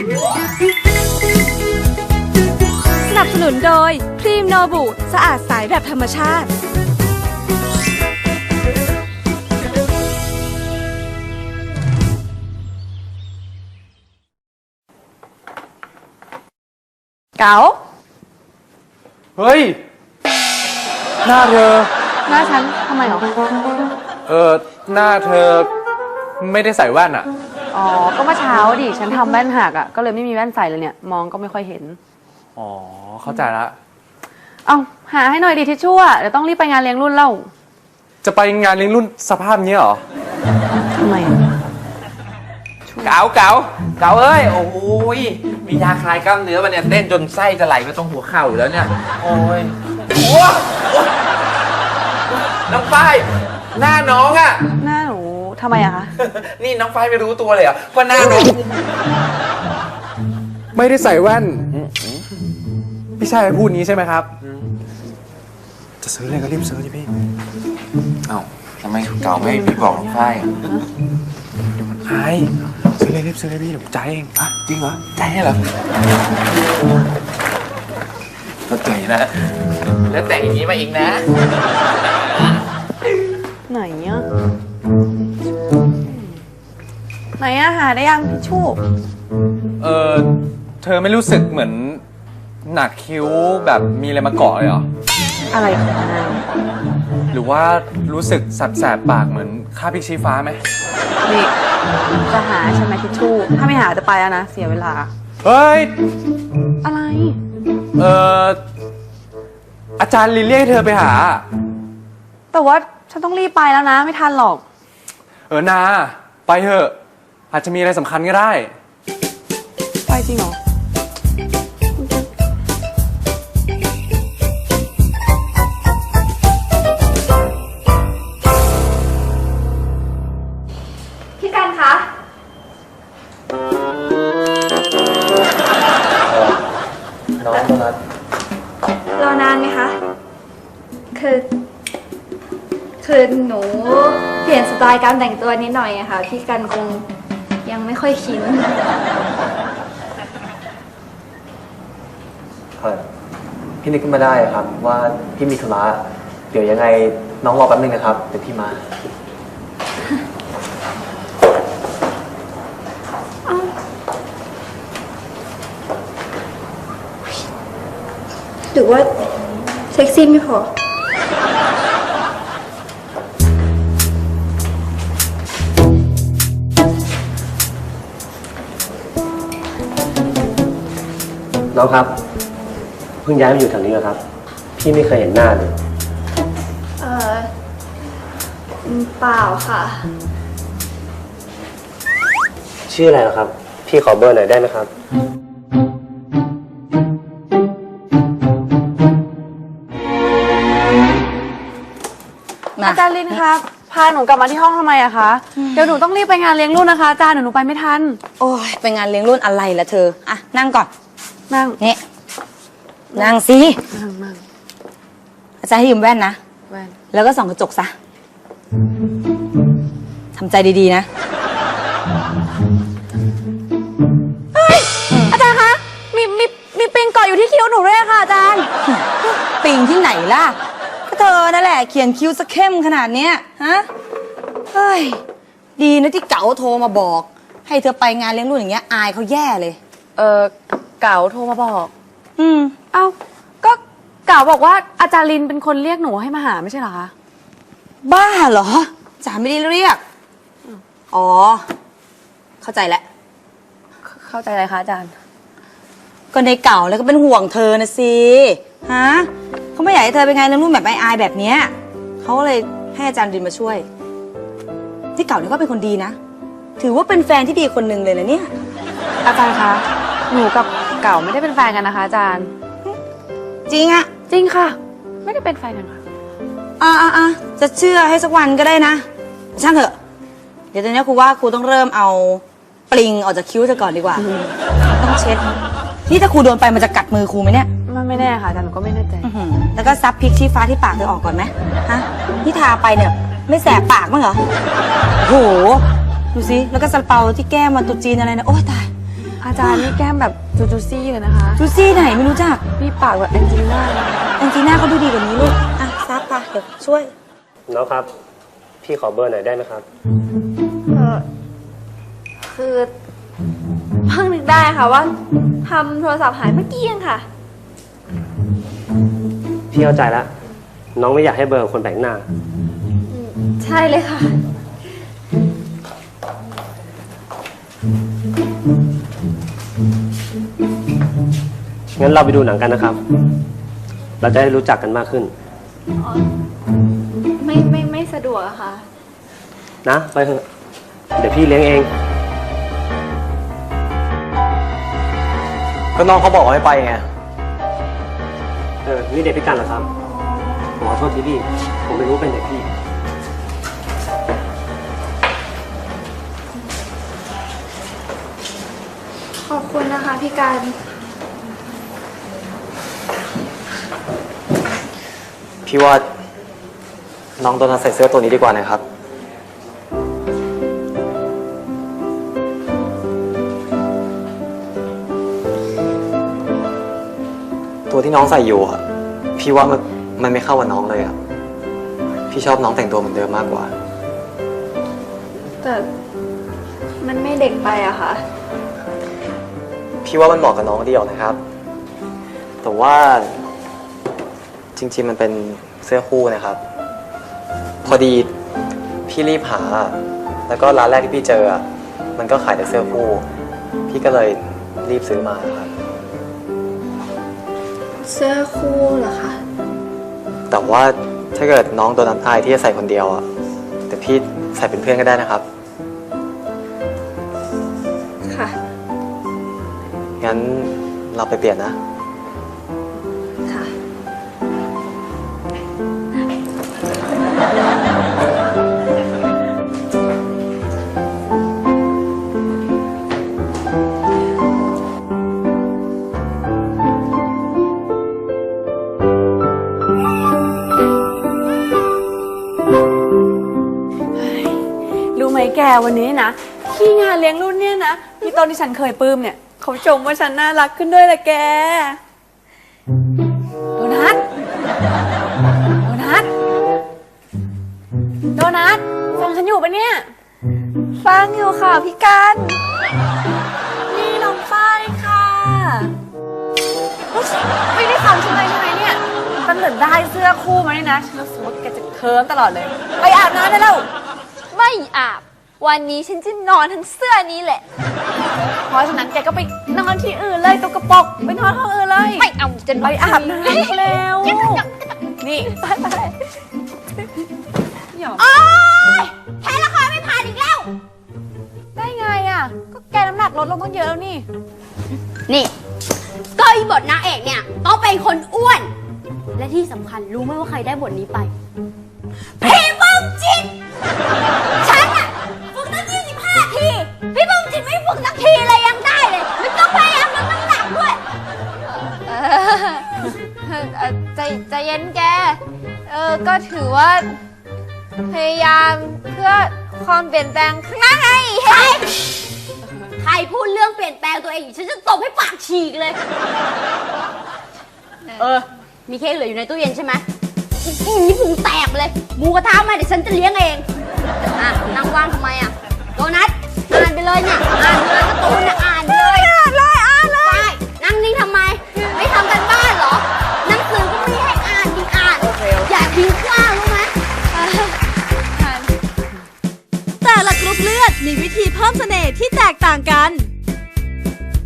สนับสนุนโดย ครีมโนบุ สะอาดใสแบบธรรมชาติ เก๋าเฮ้ย หน้าเธอ หน้าฉันทำไมหรอ เออหน้าเธอไม่ได้ใส่แว่นอะ อ๋อ ก็เมื่อเช้าดิ ฉันทำแว่นหักอะ ก็เลยไม่มีแว่นใส่เลยเนี่ย มองก็ไม่ค่อยเห็น อ๋อ เข้าใจละ เอาหาให้หน่อยดิทิชชู่อะเดี๋ยวต้องรีบไปงานเลี้ยงรุ่นเล่าจะไปงานเลี้ยงรุ่นสภาพเนี้ยเหรอ ทำไมอะเก๋าเก๋าเก๋าเอ้ย โอ้โหยมียาคลายกล้ามเนื้อมาเนี่ยเต้นจนไส้จะไหลไปตรงหัวเข่าอยู่แล้วเนี่ย โอ้ยโอ้โหน้องฝ้าย หน้าน้องอะหน้าหนู ทำไมอะคะ นี่น้องฝ้ายไม่รู้ตัวเลยเหรอะว่าหน้าน้องไม่ได้ใส่แว่น พี่ชายพูดนี้ใช่ไหมครับ จะซื้ออะไรก็รีบซื้อดิพี่ เอ้าทำไมเก๋าไม่พี่บอกน้องฝ้ายอะไอ้ซื้อเลยรีบซื้อเลยพี่เดี๋ยวผมจ่ายเองอะจริงเหรอใจให้เหรอเข้าใจนะ แล้วแต่งอย่างนี้มาอีกนะ ไหนอะ ไหนอะหาได้ยังทิชชู่เออเธอไม่รู้สึกเหมือนหนักคิ้วแบบมีอะไรมาเกาะเลยเหรอ อะไรของนายหรือว่ารู้สึกแสบๆปากเหมือนค่าพริกชี้ฟ้าไหม นี่จะหาใช่ไหมทิชชู่ ถ้าไม่หาจะไปแล้วนะ เสียเวลา เฮ้ย อะไร เอออาจารย์ลินเรียกให้เธอไปหา แต่ว่าฉันต้องรีบไปแล้วนะ ไม่ทันหรอก เออนา ไปเถอะ อาจจะมีอะไรสำคัญก็ได้ ไปจริงเหรอ พี่กันคะ น้องโดนัทรอนานไหมคะ คือ คือหนูเปลี่ยนสไตล์การแต่งตัวนิดหน่อยอะค่ะ พี่กันคง ยังไม่ค่อยชินเออพี่นึกขึ้นมาได้ครับ ว่าพี่มีธุระเดี๋ยวยังไงน้องรอแป๊บนึงนะครับเดี๋ยวพี่มาหรือว่าเซ็กซี่ไม่พอ น้องครับ เพิ่งย้ายมาอยู่แถวนี้เหรอครับ พี่ไม่เคยเห็นหน้าเลย เอออืมเปล่าค่ะ ชื่ออะไรเหรอครับ พี่ขอเบอร์หน่อยได้ไหมครับอาจารย์ลินครับ พาหนูกลับมาที่ห้องทำไมอะคะ เดี๋ยวหนูต้องรีบไปงานเลี้ยงรุ่นนะคะอาจารย์เดี๋ยวหนูไปไม่ทัน โอ้ยไปงานเลี้ยงรุ่นอะไรละเธอ อะ นั่งก่อน นั่ง นี่นั่งสินั่งนั่งอาจารย์ให้ยืมแว่นนะ แว่น แล้วก็ส่องกระจกซะทำใจดีๆนะอาจารย์คะ มีมีมีปิงเกาะอยู่ที่คิ้วหนูด้วยอะค่ะอาจารย์ ปิงที่ไหนล่ะก็เธอนั่นแหละ เขียนคิ้วสะเข้มขนาดเนี้ยฮะเฮ้ยดีนะที่เก๋าโทรมาบอก ให้เธอไปงานเลี้ยงรุ่นอย่างเงี้ยอายเขาแย่เลย เออ เก๋าโทรมาบอก อืม เอ้า ก็เก๋าบอกว่าอาจารย์ลินเป็นคนเรียกหนูให้มาหาไม่ใช่เหรอคะ บ้าเหรอจ๋าไม่ได้เรียก อ๋อ เข้าใจแล้ว เข้าใจอะไรคะอาจารย์ ก็ในเก่าแล้วก็เป็นห่วงเธอนะสิ ฮะเขาไม่อยากให้เธอไปงานเลี้ยงรุ่นแบบอายๆแบบเนี้ยเขาก็เลยให้อาจารย์ดินมาช่วย ที่เก่าเนี่ยก็เป็นคนดีนะ ถือว่าเป็นแฟนที่ดีคนหนึ่งเลยนะเนี่ย อาจารย์คะ หนูกับ เก๋าไม่ได้เป็นแฟนกันนะคะอาจารย์ จริงอะจริงค่ะ ไม่ได้เป็นแฟนกันค่ะ อ่าอ่าจะเชื่อให้สักวันก็ได้นะช่างเถอะ เดี๋ยวตอนนี้ครูว่าครูต้องเริ่มเอาปลิงออกจากคิ้วเธอก่อนดีกว่า ต้องเช็ด นี่ถ้าครูโดนไปมันจะกัดมือครูไหมเนี่ยมันไม่แน่ค่ะอาจารย์หนูก็ไม่แน่ใจ อื้อหือแล้วก็ซับพริกชี้ฟ้าที่ปากเธอออกก่อนไหมฮะที่ทาไปเนี่ย ไม่แสบปากมั้างเหรอโอ้โห ดูสิ แล้วก็ซาลาเปาที่แก้มมันตุจีนอะไรนะ โอ้ยตาย อาจารย์นี่แก้มแบบ จูจูซี่เลยนะคะจูซี่ไหนไม่รู้จักนี่ปากแบบแองเจลิน่าเลยแองจีน่าเขาดูดีกว่านี้ลูกอะซับปะเดี๋ยวช่วยน้องครับ พี่ขอเบอร์หน่อยได้ไหมครับเออคือเพิ่งนึกได้ค่ะว่าทำโทรศัพท์หายเมื่อกี้เองค่ะ พี่เข้าใจแล้วน้องไม่อยากให้เบอร์คนแปลกหน้า ใช่เลยค่ะ งั้นเราไปดูหนังกันนะครับ เราจะได้รู้จักกันมากขึ้นไม่ไม่ไม่สะดวกอะค่ะ นะ ไปเถอะ เดี๋ยวพี่เลี้ยงเอง ก็น้องเขาบอกว่าไม่ไปไง เออ นี่เด็กพิการเหรอครับ ผมขอโทษทีพี่ ผมไม่รู้เป็นเด็กพี่ ขอบคุณนะคะพี่การ พี่ว่าน้องโดนัทใส่เสื้อตัวนี้ดีกว่านะครับ ตัวที่น้องใส่อยู่อะพี่ว่ามันมันไม่เข้ากับน้องเลยอะพี่ชอบน้องแต่งตัวเหมือนเดิมมากกว่า แต่มันไม่เด็กไปอะค่ะ พี่ว่ามันเหมาะกับน้องเดียวนะครับ แต่ว่า จริง ๆ มันเป็นเสื้อคู่นะครับ พอดีพี่รีบหา แล้วก็ร้านแรกที่พี่เจออะมันก็ขายแต่เสื้อคู่ พี่ก็เลยรีบซื้อมาครับ เสื้อคู่เหรอคะแต่ว่าถ้าเกิดน้องโดนัทอายที่จะใส่คนเดียวอะแต่พี่ใส่เป็นเพื่อนก็ได้นะครับ ค่ะ งั้นเราไปเปลี่ยนนะค่ะ วันนี้นะที่งานเลี้ยงรุ่นเนี่ยนะพี่ต้นที่ฉันเคยปลื้มเนี่ยเขาชมว่าฉันน่ารักขึ้นด้วยแหละแกโดนัทโดนัทโดนัทฟังฉันอยู่ปะเนี่ยฟังอยู่ค่ะพี่การนี่น้องฝ้ายค่ะไม่ได้ทำฉันเลยใช่ไหมเนี่ยตั้งแต่ได้เสื้อคู่มานี่นะฉันรู้สึกว่าแกจะเคิร์มตลอดเลย ไปอาบน้ำได้แล้วไม่อาบ วันนี้ฉันจะนอนทั้งเสื้อนี้แหละ เพราะฉะนั้นแกก็ไปนอนที่อื่นเลยตัวกระปรกไปนอนห้องอื่นเลยไม่เอาจะนไปอนอาบน้ำแล้วนี่แพ้ละครไม่ผ่านอีกแล้ว ได้ไงอะ ก็แกน้ำหนักลดลงต้องเยอะแล้วนี่ นี่ก็อีบทนางเอกเนี่ยต้องเป็นคนอ้วน และที่สำคัญรู้ไหมว่าใครได้บทนี้ไป พี่เบิ้มจิต ใจใจเย็นแก เออ ก็ถือว่า พยายามเพื่อความเปลี่ยนแปลงข้างหน้าไงใครใครพูดเรื่องเปลี่ยนแปลงตัวเองอยู่ฉันจะตบให้ปากฉีกเลย เออ มีเค้กเหลืออยู่ในตู้เย็นใช่ไหมอีนี่พุงแตกไปเลยหมูกระทะมาเดี๋ยวฉันจะเลี้ยงเอง อะนั่งว่างทำไมอะโดนัทอ่านไปเลยเนี่ย อ่านไปเลยการ์ตูนนะอ่านไปเลยอ่านเลยอ่านเลย ไป นั่งนิ่งทำไม ตกต่างกัน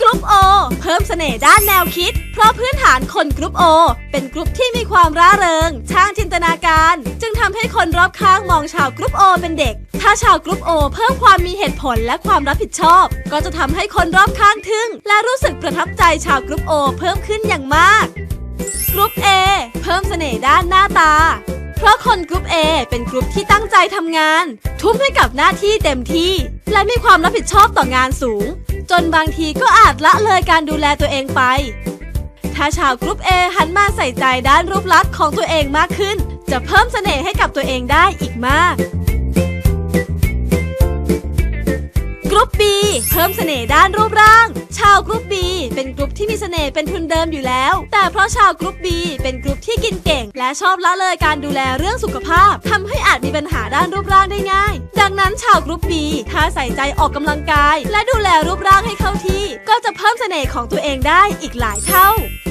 กรุ๊ปโอเพิ่มเสน่ห์ด้านแนวคิด เพราะพื้นฐานคนกรุ๊ปโอเป็นกรุ๊ปที่มีความร่าเริง ช่างจินตนาการ จึงทำให้คนรอบข้างมองชาวกรุ๊ปโอเป็นเด็ก ถ้าชาวกรุ๊ปโอเพิ่มความมีเหตุผลและความรับผิดชอบ ก็จะทำให้คนรอบข้างทึ่ง และรู้สึกประทับใจชาวกรุ๊ปโอเพิ่มขึ้นอย่างมากกรุ๊ป A เพิ่มเสน่ห์ด้านหน้าตา เพราะคนกรุ๊ป A เป็นกรุ๊ปที่ตั้งใจทำงาน ทุ่มให้กับหน้าที่เต็มที่ และมีความรับผิดชอบต่องานสูง จนบางทีก็อาจละเลยการดูแลตัวเองไปถ้าชาวกรุ๊ป A หันมาใส่ใจด้านรูปลักษณ์ของตัวเองมากขึ้น จะเพิ่มเสน่ห์ให้กับตัวเองได้อีกมาก รุ๊ป B B เพิ่มเสน่ห์ด้านรูปร่าง ชาวกรุ๊ป B เป็นกรุ๊ปที่มีเสน่ห์เป็นทุนเดิมอยู่แล้ว แต่เพราะชาวกรุ๊ป B เป็นกรุ๊ปที่กินเก่ง และชอบละเลยการดูแลเรื่องสุขภาพทำให้อาจมีปัญหาด้านรูปร่างได้ง่าย ดังนั้นชาวกรุ๊ป B ถ้าใส่ใจออกกำลังกาย และดูแลรูปร่างให้เข้าที่ ก็จะเพิ่มเสน่ห์ของตัวเองได้อีกหลายเท่า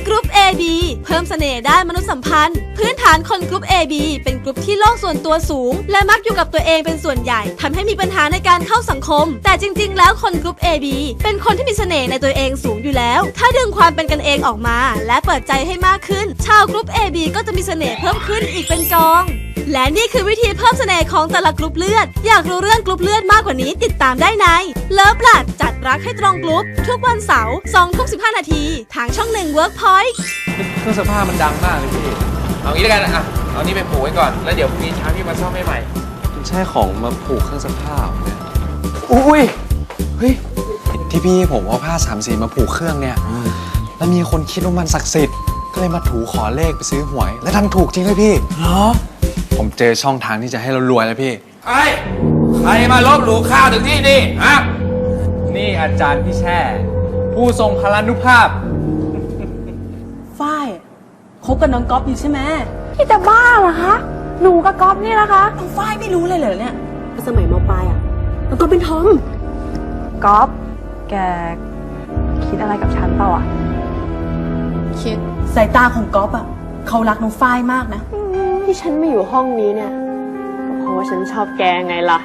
กรุ๊ป AB เพิ่มเสน่ห์ด้านมนุษยสัมพันธ์ พื้นฐานคนกรุ๊ป AB เป็นกรุ๊ปที่โลกส่วนตัวสูง และมักอยู่กับตัวเองเป็นส่วนใหญ่ทำให้มีปัญหาในการเข้าสังคม แต่จริงๆ แล้วคนกรุ๊ป AB เป็นคนที่มีเสน่ห์ในตัวเองสูงอยู่แล้ว ถ้าดึงความเป็นกันเองออกมา และเปิดใจให้มากขึ้น ชาวกรุ๊ป AB ก็จะมีเสน่ห์เพิ่มขึ้นอีกเป็นกอง และนี่คือวิธีเพิ่มเสน่ห์ของแต่ละกรุ๊ปเลือด อยากรู้เรื่องกรุ๊ปเลือดมากกว่านี้ติดตามได้ในเลิฟบลัดจัดรักให้ตรงกรุ๊ปทุกวันเสาร์2ทุ่ม15นาทีทางช่องหนึ่ง Workpoint เครื่องซักผ้ามันดังมากเลยพี่เอางี้แล้วกันอะเอานี่ไปผูกไว้ก่อนแล้วเดี๋ยวพรุ่งนี้เช้าพี่มาซ่อมให้ใหม่คุณใช่ของมาผูกเครื่องซักผ้าเหรอเนี่ยอุ้ย เฮ้ยที่พี่ผมเอาผ้าสามสีมาผูกเครื่องเนี่ย แล้วมีคนคิดว่ามันศักดิ์สิทธิ์ก็เลยมาถูขอเลขไปซื้อหวย และดันถูกจริงเลยพี่เหรอผมเจอช่องทางที่จะให้เรารวยแล้วพี่ไอ้ใครมาลบหลู่ข้าวถึงที่นี่ฮะนี่อาจารย์พี่แช่ ผู้ทรงพลานุภาพฝ้ายคบกับน้องก๊อฟอยู่ใช่ไหมพี่จะบ้าเหรอคะหนูกับก๊อฟนี่นะคะน้องฝ้ายไม่รู้เลยเหรอเนี่ยสมัยมปลายอะแล้วก็เป็นทอม ก๊อฟแกคิดอะไรกับฉันเปล่าอะ คิดสายตาของก๊อฟอะ เขารักน้องฝ้ายมากนะ ที่ฉันมาอยู่ห้องนี้เนี่ยก็เพราะว่าฉันชอบแกไงล่ะ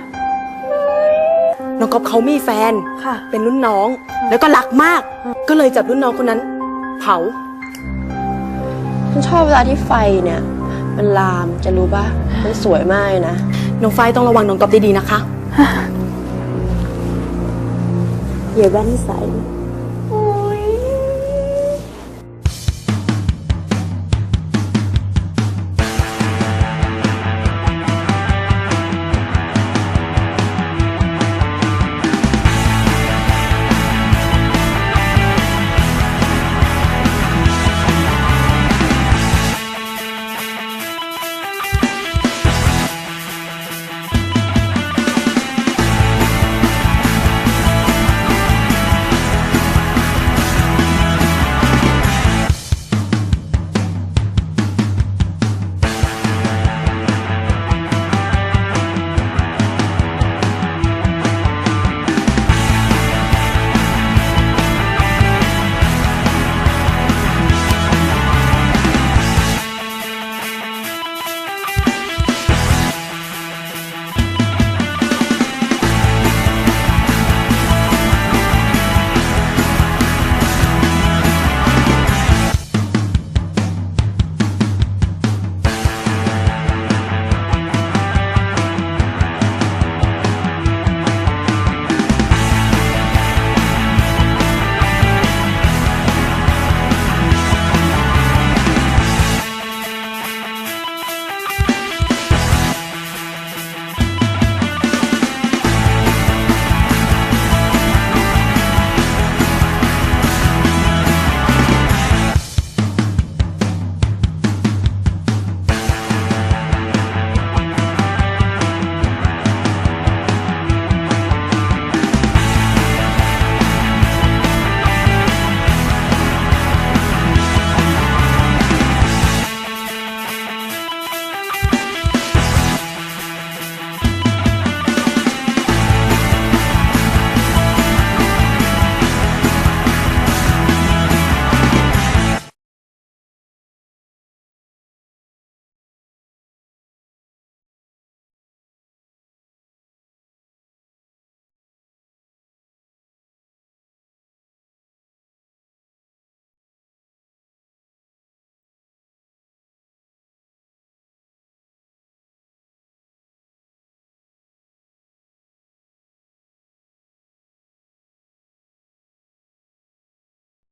น้องก๊อฟเขามีแฟนค่ะ เป็นรุ่นน้อง แล้วก็รักมาก ก็เลยจับรุ่นน้องคนนั้น เผา ฉันชอบเวลาที่ไฟเนี่ย มันลามจะรู้ปะมันสวยมากเลยนะ น้องไฟต้องระวังน้องก๊อฟดีๆนะคะ อย่าแว่นใส